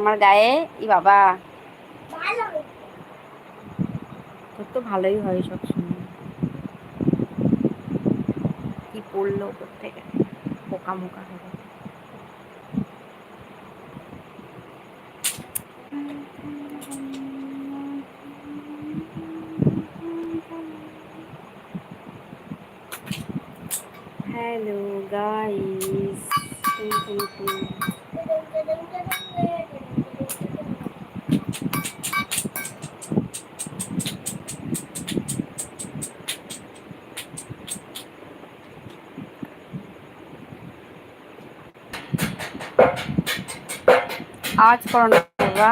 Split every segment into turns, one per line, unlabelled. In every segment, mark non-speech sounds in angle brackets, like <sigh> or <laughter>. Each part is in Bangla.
আমার গায়ে, ই বাবা। তোর তো ভালোই হয় সবসময়। কি পড়ল ওপর থেকে? পোকা মোকা হবে হ্যালো গাইস আওয়াজ করো না বাবা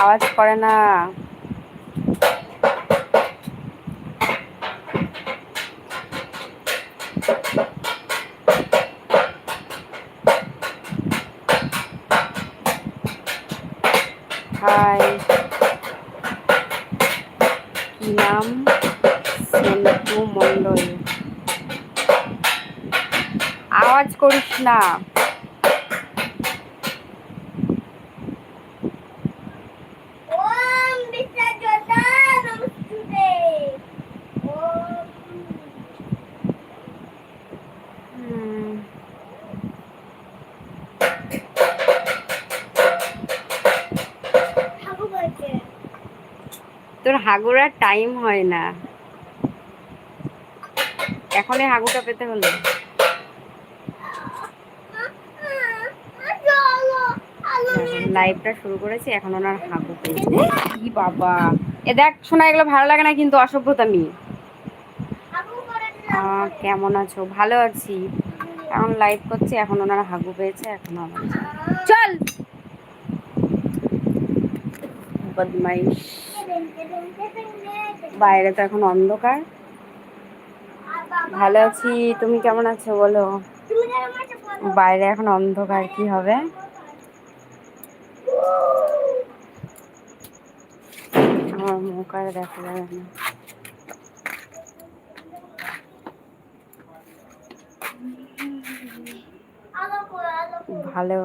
আওয়াজ করে না। না।
বলছে
তোর হাগুরার টাইম হয় না। এখনই হাগুটা পেতে হলো। লাইভটা শুরু করেছি এখন ওনার হাগু পেয়েছে। কি বাবা। এ দেখ শোনা এগুলো ভালো লাগে না কিন্তু অসভ্যতামি আহ, কেমন আছো? ভালো আছি। এখন লাইভ করছি এখন ওনার হাগু পেয়েছে এখন আবার চল! বদমাইশ। বাইরে তো এখন অন্ধকার। ভালো আছি তুমি কেমন আছো বলো? বাইরে এখন অন্ধকার কি হবে? আমার মুখ আর দেখা যাবে না। ভালো।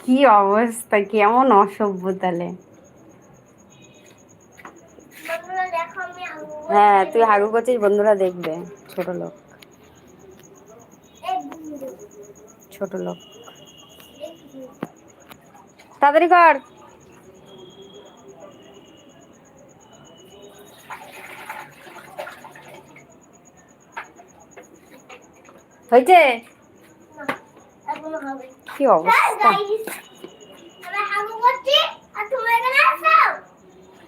কি অবস্থা কেমন অসভ্য তাহলে হ্যাঁ তুই হাগু করছিস বন্ধুরা দেখবে ছোট লোক। ছোট লোক। তাড়াতাড়ি কর। হয়েছে? কি অবস্থা?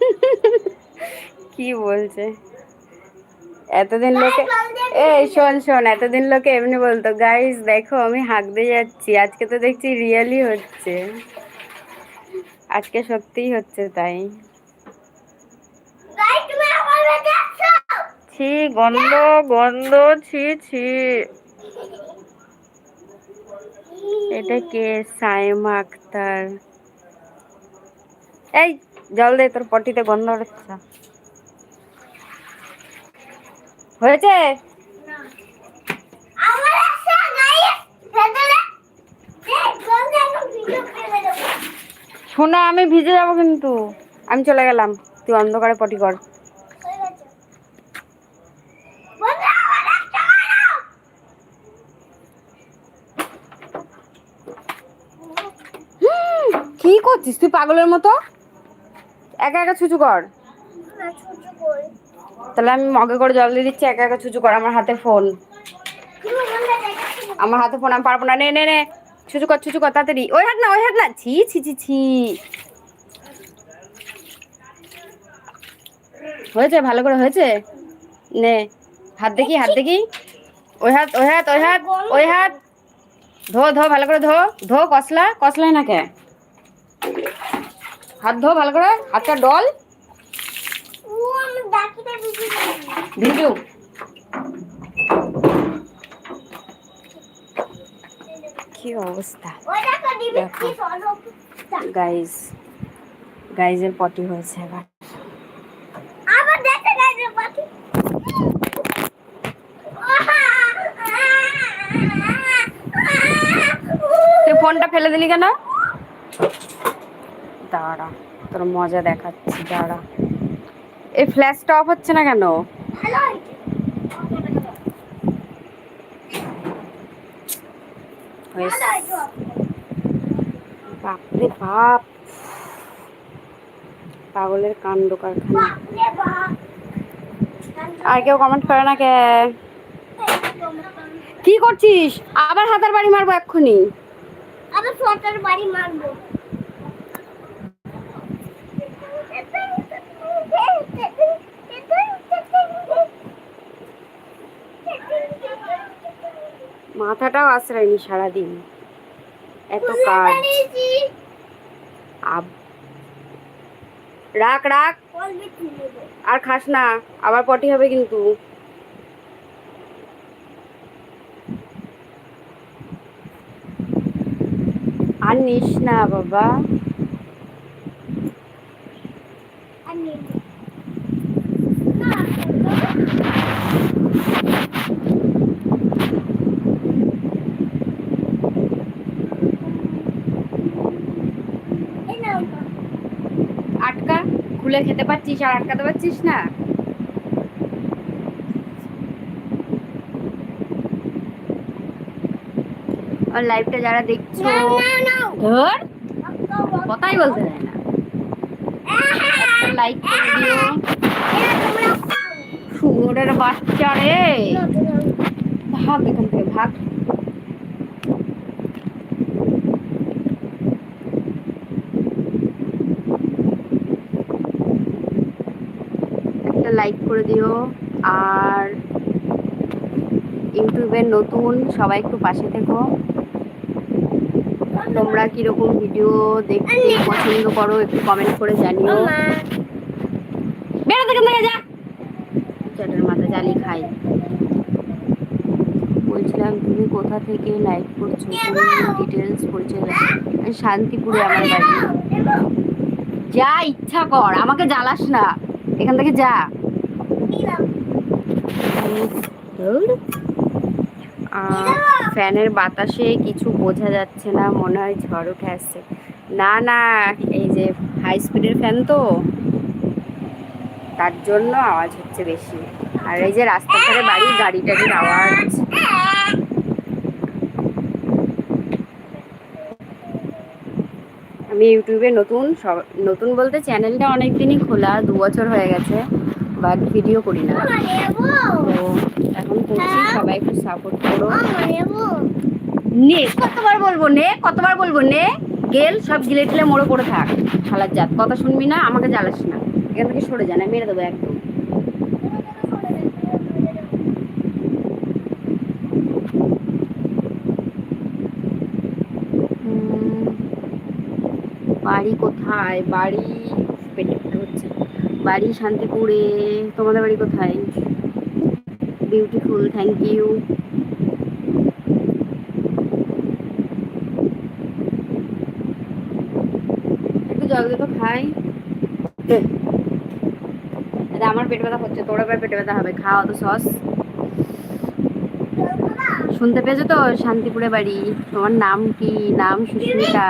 <laughs> কি বলছে? এতদিন লোকে এই শোন শোন এতদিন লোকে এমনি বলতো গাইস দেখো আমি হাঁকতে যাচ্ছি আজকে তো দেখছি রিয়েলি হচ্ছে। আজকে সত্যিই হচ্ছে তাই। ছি গন্ধ গন্ধ ছি ছি। এটা কে? সাইমা আক্তার। এই জল দে তোর পটিতে গন্ধ হচ্ছে হয়েছে
না আমার আসো গাইস ভেতরে দেখ জলদি এখন ভিডিও ফেলে দেবো
শোনা আমি ভিজে যাব কিন্তু। আমি চলে গেলাম। তুই অন্ধকারে পটি কর। কি করছিস? তুই পাগলের মতো? একা একা ছুচু কর। তাহলে আমি মগে করে জল দিয়ে দিচ্ছি, একা একা ছুচু কর। আমার হাতে ফোন আমার হাতে ফোন আমি পারব না। নে নে নে। ছুচু কর ছুচু কর তাড়াতাড়ি। ওই হাত না ওই হাত না। ছি ছি ছি ছি। হয়েছে ভালো করে হয়েছে? নে হাত দেখি হাত দেখি। ওই হাত ওই হাত ওই হাত ওই হাত। ধো ধো ভালো করে ধো। ধো কসলা। কসলাই না কে? হাত ধো ভালো করে। হাতটা ডল।
ও আমি ডাকিতে ভিজে গেছি
ভিজু কি অবস্থা।
দেখো।
গাইস গাইজের পটি হয়েছে এবার। তুই ফোনটা ফেলে দিলি কেন? দাঁড়া তোর মজা দেখাচ্ছি দাঁড়া। এই ফ্ল্যাশটা অফ হচ্ছে না কেন
ভালো হয়েছে
হয়েছে।
ভালো হয়েছে
বাপরে বাপ। পাগলের কাণ্ড কারখানা। আর কেউ কমেন্ট করে না কে? কি করছিস? আবার হাতার বাড়ি মারবো এক্ষুনি।
আবার বাড়ি মারবো। <laughs>
মাথাটাও আশ্রয়নি সারাদিন। এত কাজ। রাখ রাখ। আর খাস না আবার পটি হবে কিন্তু। আর নিস না বাবা আটকা খুলে খেতে পারছিস আর আটকাতে পারছিস না? আর লাইভটা যারা দেখছ ধর কথাই বলতে দেয় না। লাইক করে দিও। শুয়োরের বাচ্চা রে। ভাগ এখান থেকে ভাগ। একটা লাইক করে দিও। আর ইউটিউবের নতুন সবাই একটু পাশে থেকো। তোমরা কীরকম ভিডিও দেখতে পছন্দ করো একটু কমেন্ট করে জানিও। বেরো থেকে থেকে যা চ্যাটের মাথা জালি খাই। বলছিলাম তুমি কোথা থেকে লাইভ করছ? ডিটেলস পরিচয় শান্তিপুরে আমার বাড়ি। যা ইচ্ছা কর আমাকে জ্বালাস না। এখান থেকে যা। ফ্যানের বাতাসে কিছু বোঝা যাচ্ছে না, মনে হয় ঝড় উঠে আসছে। না না, এই যে হাই স্পিডের ফ্যান তো, তার জন্য আওয়াজ হচ্ছে বেশি। আর এই যে রাস্তার ধারে বাড়ি গাড়ি টাড়ির আওয়াজ। আমি ইউটিউবে নতুন, সব, নতুন বলতে চ্যানেলটা অনেক দিনই খোলা, দু বছর হয়ে গেছে। বাট ভিডিও করি না। তো এখন করছি সবাই একটু সাপোর্ট করো। নে কতবার বলব নে কতবার বলব নে? গেল সব গিলে টিলে মোড়ে পড়ে থাক শালার জাত। কথা শুনবি না আমাকে জ্বালাস না। এখান থেকে সরে যা না মেরে দেবো একদম। বাড়ি কোথায়? বাড়ি বাড়ি শান্তিপুরে। তোমাদের বাড়ি কোথায়? বিউটিফুল থ্যাংক ইউ একটু জল দিয়ে তো খাই। এটা আমার পেট ব্যথা হচ্ছে তোর এবার পেটে ব্যথা হবে। খাওয়া তো সস। শুনতে পেয়েছ তো? শান্তিপুরে বাড়ি। তোমার নাম কি? নাম সুস্মিতা।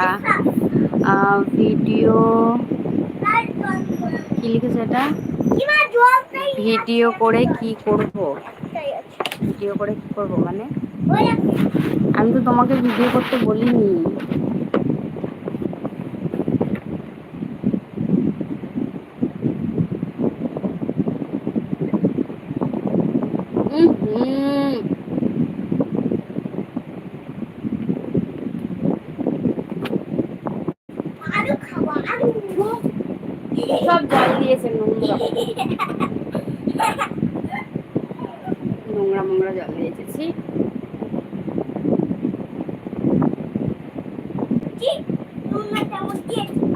ভিডিও কি লিখেছে এটা? ভিডিও করে কি করব? ভিডিও করে কি করব মানে? আমি তো তোমাকে ভিডিও করতে বলিনি।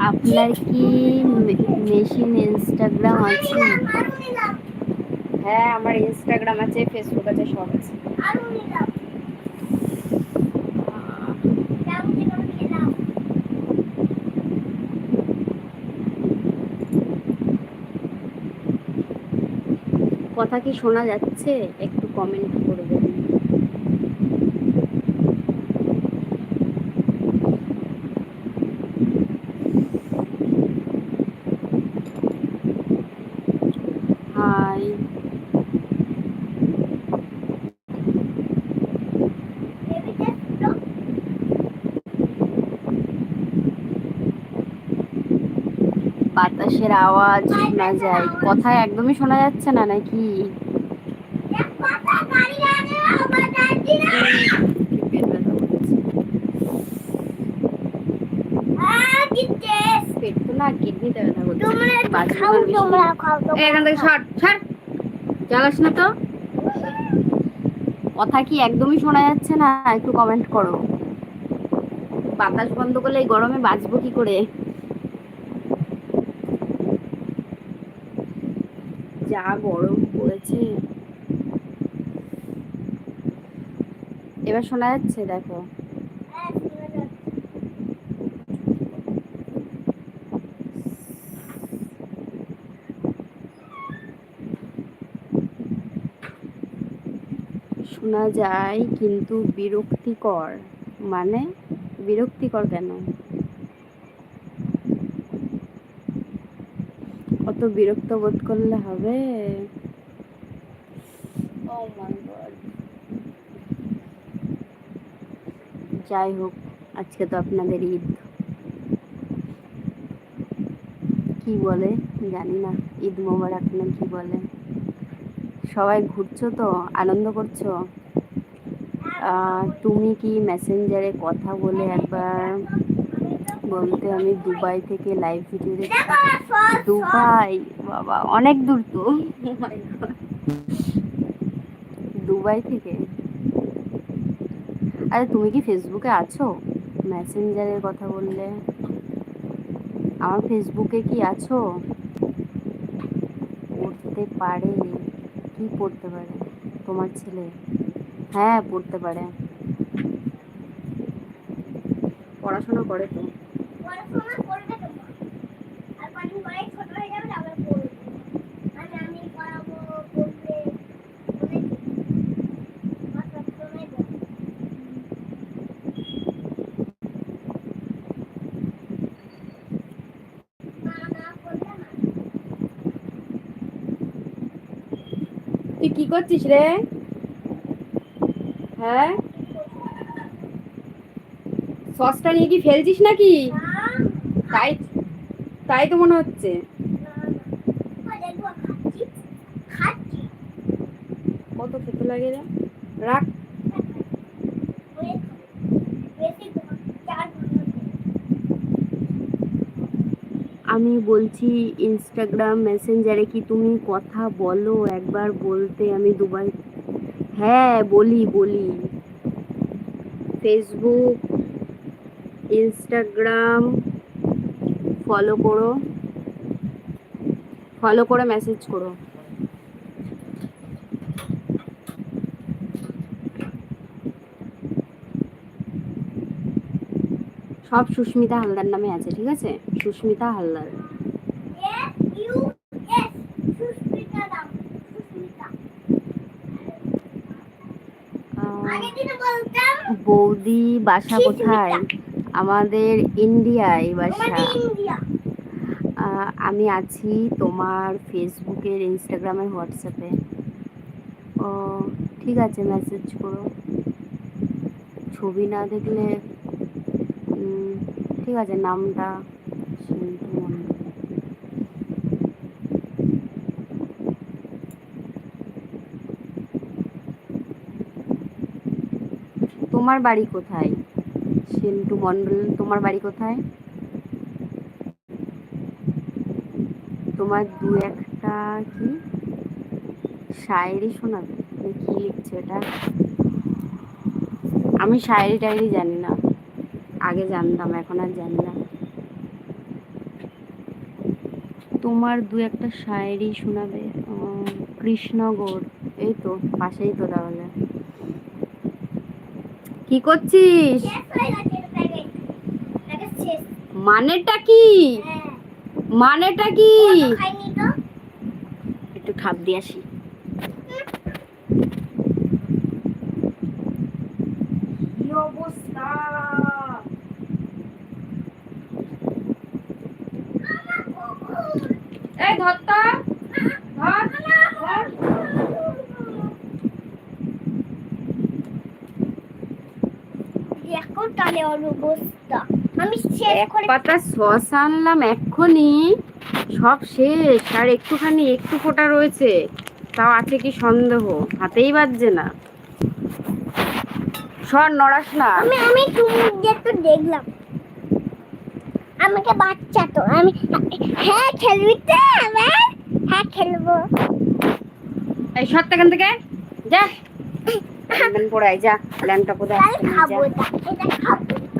আপনার কি মেশিন ইনস্টাগ্রাম আছে? হ্যাঁ আমার ইনস্টাগ্রাম আছে ফেসবুক আছে সব আছে। কথা কি শোনা যাচ্ছে? একটু কমেন্ট করবেন। আওয়াজ শোনা যায়। কথা একদমই শোনা যাচ্ছে না নাকি? পেট না কিডনিতে কথা কি একদমই শোনা যাচ্ছে না? একটু কমেন্ট করো। বাতাস বন্ধ করলে এই গরমে বাঁচবো কি করে? যা গরম পড়েছে। এবার শোনা যাচ্ছে দেখো। শোনা যায় কিন্তু বিরক্তিকর। মানে বিরক্তিকর কেন? অত বিরক্ত বোধ করলে হবে? Oh. যাই হোক, আজকে তো আপনাদের ঈদ। কি বলে? জানি না, ঈদ মোবারক না কি বলে? সবাই ঘুরছো তো? আনন্দ করছ? তুমি কি মেসেঞ্জারে কথা বলে একবার বলতে আমি দুবাই থেকে লাইভ ভিডিও দুবাই বাবা অনেক দূর তো। Oh. দুবাই থেকে? আরে তুমি কি ফেসবুকে আছো? মেসেঞ্জারের কথা বললে। আমার ফেসবুকে কি আছো? পড়তে পারে। কি পড়তে পারে? তোমার ছেলে? হ্যাঁ পড়তে পারে। পড়াশোনা করে তো।
মানে আমি পড়াবো পড়বে বলেছি আমার সবসময় বলে। মা না করবে না।
তুই কি করছিস রে? হ্যাঁ? সসটা নিয়ে কি ফেলছিস নাকি? তাই তাই তো মনে হচ্ছে। কত খেতে লাগে রে? রাখ। আমি বলছি ইনস্টাগ্রাম মেসেঞ্জারে কি তুমি কথা বলো? একবার বলতে আমি দুবাই হ্যাঁ বলি বলি। ফেসবুক ইনস্টাগ্রাম ফলো করো। ফলো করে মেসেজ করো। সব সুস্মিতা হালদার নামে আছে ঠিক আছে? সুস্মিতা হালদার। বৌদি বাসা কোথায়? আমাদের ইন্ডিয়ায় বাসা আমি আছি তোমার ফেসবুকের ইনস্টাগ্রামের হোয়াটসঅ্যাপে। ও ঠিক আছে মেসেজ করো। ছবি না দেখলে ঠিক আছে নামটা তোমার বাড়ি কোথায়? সিন্টু মণ্ডল, তোমার বাড়ি কোথায়? তোমার দু একটা কি? শায়েরি শোনাবে মানে কি লিখছে এটা? আমি শায়েরি টায়েরি জানি না। আগে জানতাম, এখন আর জানি না। তোমার দু একটা শায়েরি শোনাবে কৃষ্ণগড়। এই তো, পাশেই তো তাহলে কি করছিস?
হয়ে
মানেটা কি?
হ্যাঁ।
মানেটা কি
তো।
একটু খাপ দিয়ে আসি কি অবস্থা এই ধরতা ধর ধর
দেখো তাহলে ওর অবস্থা আমি শেষ
এক পাতা সস আনলাম এক্ষুনি। সব শেষ। আর একটুখানি একটু ফোটা রয়েছে। তাও আছে কি সন্দেহ? হাতেই বাজছে না। সর নড়াস না।
আমি আমি তুমি একটু দেখলাম। আমাকে বাচ্চা তো। আমি হ্যাঁ খেলবি তো আবার। হ্যাঁ খেলব।
এই সর তো এখান থেকে। যা। <laughs> পরে যা। ল্যাংটা কোথায়
খাব এটা খাব।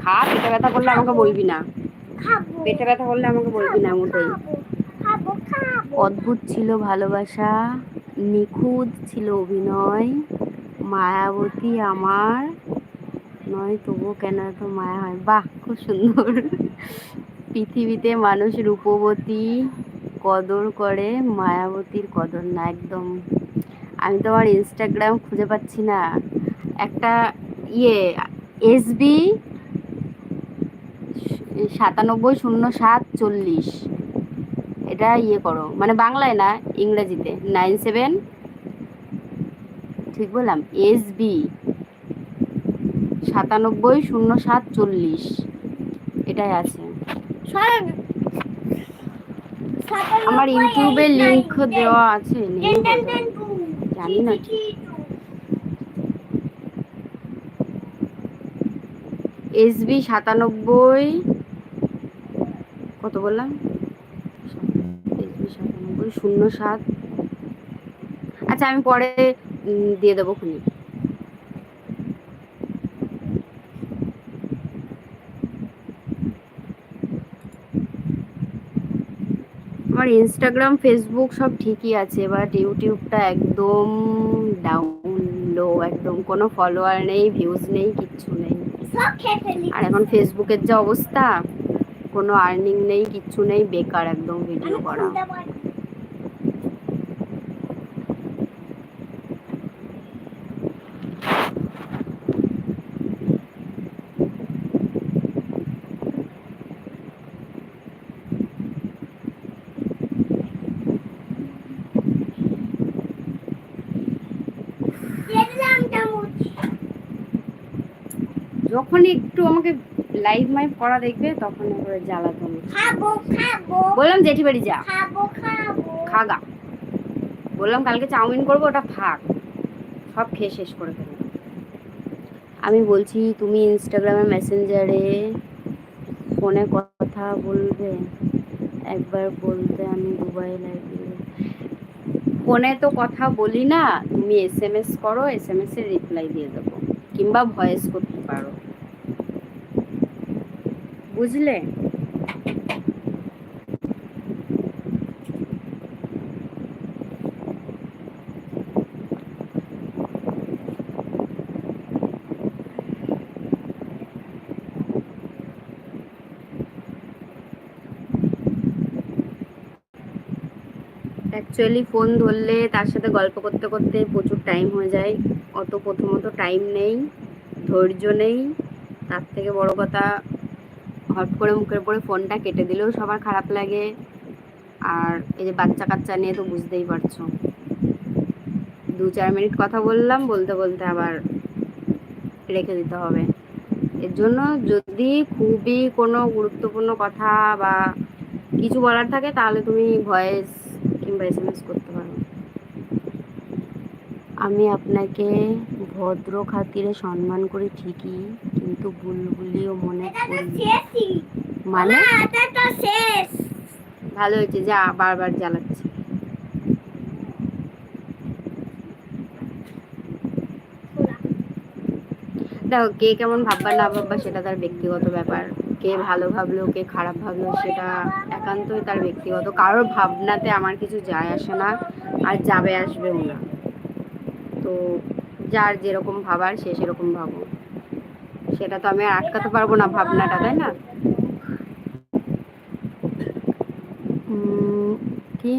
খা পেটে ব্যথা করলে আমাকে বলবি না। পেটে ব্যথা করলে আমাকে বলবি না মোটেই। অদ্ভুত ছিল ভালোবাসা নিখুঁত ছিল অভিনয় মায়াবতী আমার। নয় তবুও কেন এত মায়া হয়? বাহ খুব সুন্দর। পৃথিবীতে মানুষ রূপবতী কদর করে মায়াবতীর কদর না একদম। আমি তো আমার ইনস্টাগ্রাম খুঁজে পাচ্ছি না। একটা ইয়ে এসবি সাতানব্বই শূন্য সাত চল্লিশ। এটা ইয়ে করো মানে বাংলায় না ইংরেজিতে। নাইন সেভেন ঠিক বললাম এস বি সাতানব্বই শূন্য সাত চল্লিশ। এটাই আছে। আমার ইউটিউবে লিঙ্ক দেওয়া আছে জানি না। এস বি সাতানব্বই কত বললাম? সাতানব্বই শূন্য সাত। আচ্ছা আমি পরে দিয়ে দেবো খুনি। আমার ইনস্টাগ্রাম ফেসবুক সব ঠিকই আছে বাট ইউটিউবটা একদম ডাউন লো একদম কোনো ফলোয়ার নেই ভিউজ নেই কিচ্ছু নেই। আর এখন ফেসবুকের যা অবস্থা কোনো আর্নিং নেই কিচ্ছু নেই বেকার একদম ভিডিও করা
খুলতে পারি দিয়ে দিলাম চামচ
যখন একটু আমাকে লাইভ মাইভ করা দেখবে তখন এবারে জ্বালাতন
খাব খাব।
বললাম জেঠি বাড়ি যা।
খাব খাব।
খাগা। বললাম কালকে চাউমিন করব ওটা থাক। সব খেয়ে শেষ করে ফেলো আমি বলছি তুমি ইনস্টাগ্রামে মেসেঞ্জারে ফোনে কথা বলবে? একবার বলতে আমি দুবাই লাইভে ফোনে তো কথা বলি না তুমি এস এম এস করো এস এম এস এর রিপ্লাই দিয়ে দেবো। কিংবা ভয়েস করতে পারো। বুঝলে? অ্যাকচুয়ালি ফোন ধরলে তার সাথে গল্প করতে করতে প্রচুর টাইম হয়ে যায়। অত প্রথমত টাইম নেই, ধৈর্য নেই। তার থেকে বড় কথা হট করে মুখের পরে ফোনটা কেটে দিলেও সবার খারাপ লাগে। আর এই যে বাচ্চা কাচ্চা নিয়ে তো বুঝতেই পারছ। দু চার মিনিট কথা বললাম, বলতে বলতে আবার রেখে দিতে হবে। এর জন্য যদি খুবই কোনো গুরুত্বপূর্ণ কথা বা কিছু বলার থাকে, তাহলে তুমি ভয়েস কিংবা এস করতে পারো। আমি আপনাকে ভদ্র খাতিরে সম্মান করি ঠিকই কিন্তু বুলবুলিও মনে করি। মানে?
এটা তো শেষ।
ভালো হয়েছে যা বারবার জ্বালাচ্ছে। দেখো কে কেমন ভাববা না ভাববা সেটা তার ব্যক্তিগত ব্যাপার। কে ভালো ভাবলো কে খারাপ ভাবলো সেটা একান্তই তার ব্যক্তিগত। কারোর ভাবনাতে আমার কিছু যায় আসে না আর যাবে আসবেও না। তো যার যেরকম ভাবার, সে সেরকম ভাবো সেটা তো আমি আটকাতে পারব না ভাবনাটা, তাই না? কি?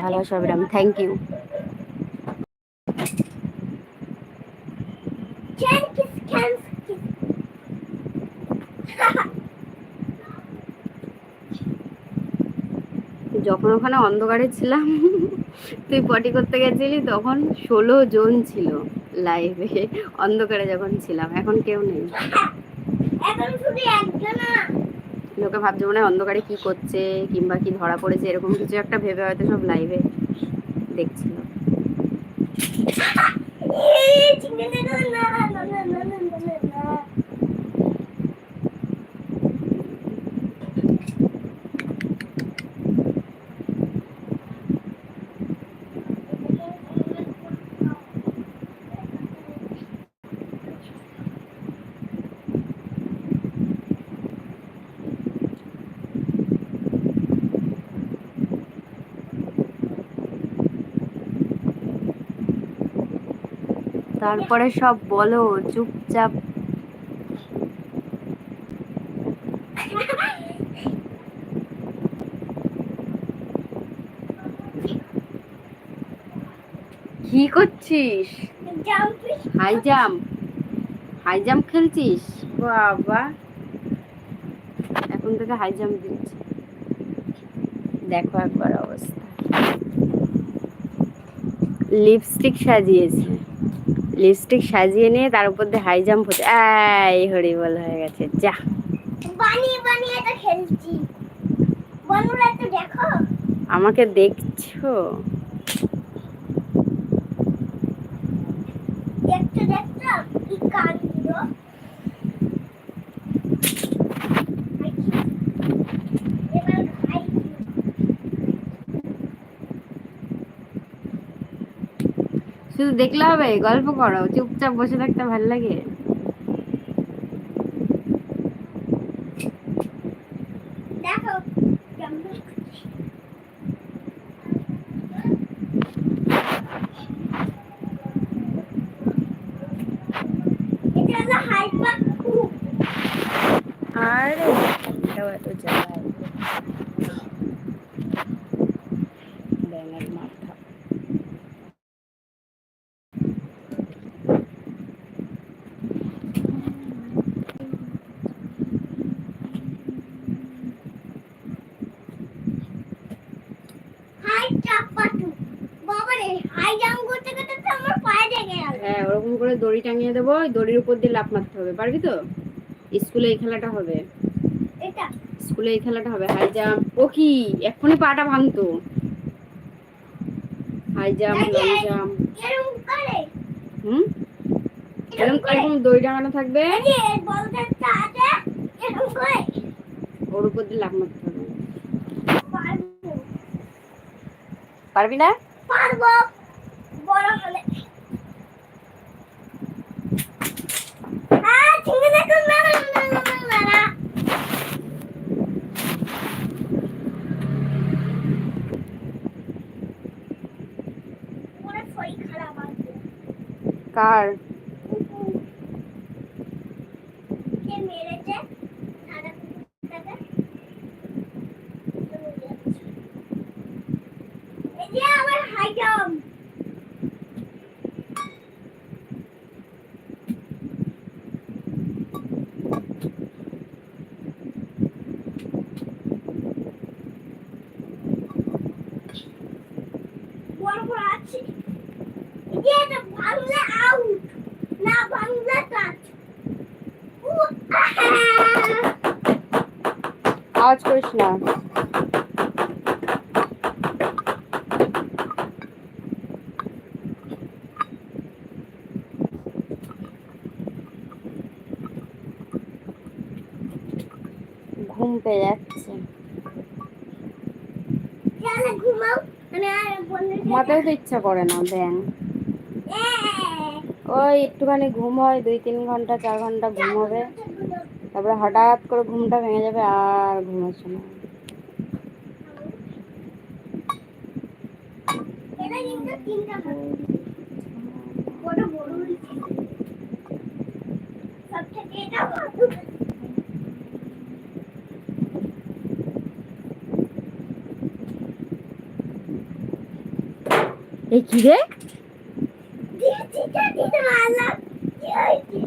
ভালো সবিরাম থ্যাংক ইউ Jenkins যখন ওখানে অন্ধকারে ছিলাম তুই পটি করতে গেছিলি তখন ষোলো জন ছিল লাইভে অন্ধকারে যখন ছিলাম এখন কেউ নেই লোকে ভাবছে মনে হয় অন্ধকারে কি করছে কিংবা কি ধরা পড়েছে এরকম কিছু একটা ভেবে হয়তো সব লাইভে দেখছিল তারপরে সব বলো চুপচাপ। কি করছিস? High jump. হাই জাম্প খেলছিস? বাবা। এখন থেকে হাই জাম্প দিচ্ছি। দেখো একবার অবস্থা। লিপস্টিক সাজিয়েছে। লিপস্টিক সাজিয়ে নিয়ে তার উপর দিয়ে হাই জাম্প হচ্ছে এই হরি বল হয়ে গেছে যা।
বানিয়ে বানিয়ে এটা খেলছি। বন্ধুরা একটু দেখো।
আমাকে দেখছ
দেখতে দেখতে কি কাণ্ড এবার খাই
শুধু দেখলে হবে গল্প করো চুপচাপ বসে থাকতে ভালো লাগে
দেখো jumping করছি। এটা হলো হাইপার খুব
আরে এটাও এত জ্বালায় ব্যাঙের মাথা
হাই চাপাটু বাবারে হাই জাম্প করতে করতে তো আমার পায়ে লেগে গেল
হ্যাঁ ওরকম করে দড়ি টাঙিয়ে দেবো ওই দড়ির উপর দিয়ে লাফ মারতে হবে পারবি তো? স্কুলে এই খেলাটা হবে।
এটা?
স্কুলে এই খেলাটা হবে হাই জাম্প। ও কি? এক্ষুনি পাটা ভাঙতো। High jump long jump. হুম? এরকম এরকম দড়ি টাঙানো থাকবে? ওর উপর দিয়ে লাফ মারতে হবে।
পারবি
না?
পারব। বড় হলে
কার
Yeah, we're high
jump. করিস না। ঘুম পেয়ে যাচ্ছে। ঘুমাতেও তো ইচ্ছা করে না ব্যাং। ওই একটুখানি ঘুম হয় দুই তিন ঘণ্টা চার ঘণ্টা ঘুম হবে। তারপরে হঠাৎ করে ঘুমটা ভেঙে যাবে আর ঘুম না। এই কি রে?
দিদি দিদি আল্লাহ কি হয়েছে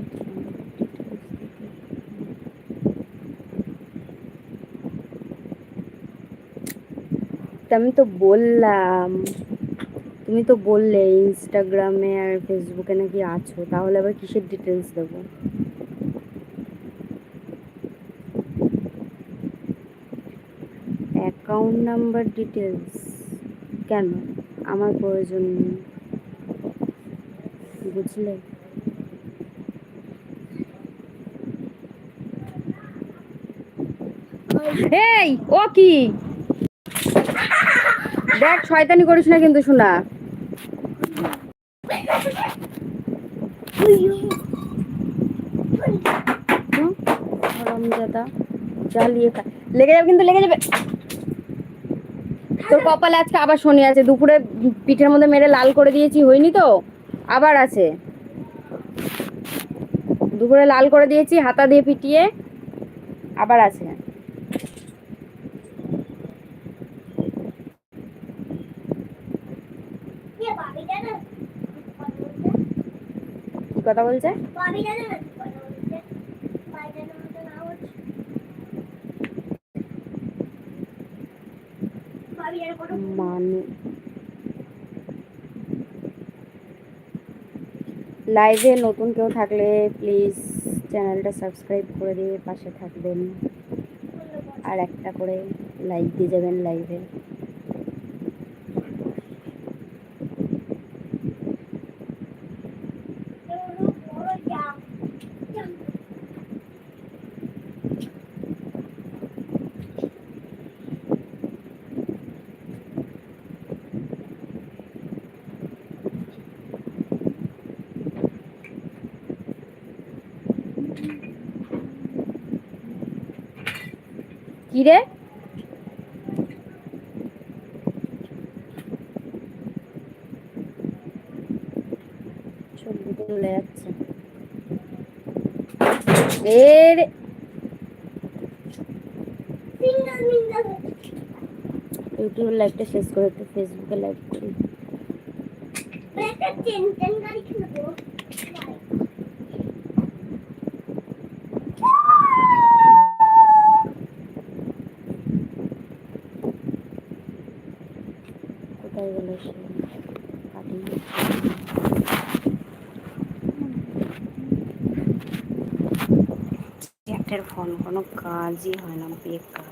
আমি তো বললাম। তুমি তো বললে ইনস্টাগ্রামে আর ফেসবুকে নাকি আছো, তাহলে আবার কিসের ডিটেলস দেবো? অ্যাকাউন্ট নাম্বার ডিটেলস কেন? আমার প্রয়োজন নেই। বুঝলে? এই, ও কি? দেখ, শয়তানি করিস না কিন্তু, শোনা। জ্বালিয়ে লেগে যাবে কিন্তু, লেগে যাবে। তোর কপালে আজকে আবার শনি আছে। দুপুরে পিঠের মধ্যে মেরে লাল করে দিয়েছি, হয়নি তো? আবার আছে। দুপুরে লাল করে দিয়েছি, হাতা দিয়ে পিটিয়ে আবার আছে
কে বাবি জানে
কি কথা বলছে
বাবি জানে না কি কথা বলছে বাইরের মতো না হচ্ছে বাবি জানে বলছে?
মানু লাইভে নতুন কেউ থাকলে প্লিজ চ্যানেলটা সাবস্ক্রাইব করে দিয়ে পাশে থাকবেন। আর একটা করে লাইক দিয়ে যাবেন লাইভে কি রে? ছবি চলে যাচ্ছে। এর ইউটিউবের লাইভটা শেষ করে একটু ফেসবুকে লাইভ করি
একটা চেন চেন গাড়ি কিনবো
কোথায় গেল সে কাটি চ্যাটের ফোন কোনো কাজই হয় না বেকার।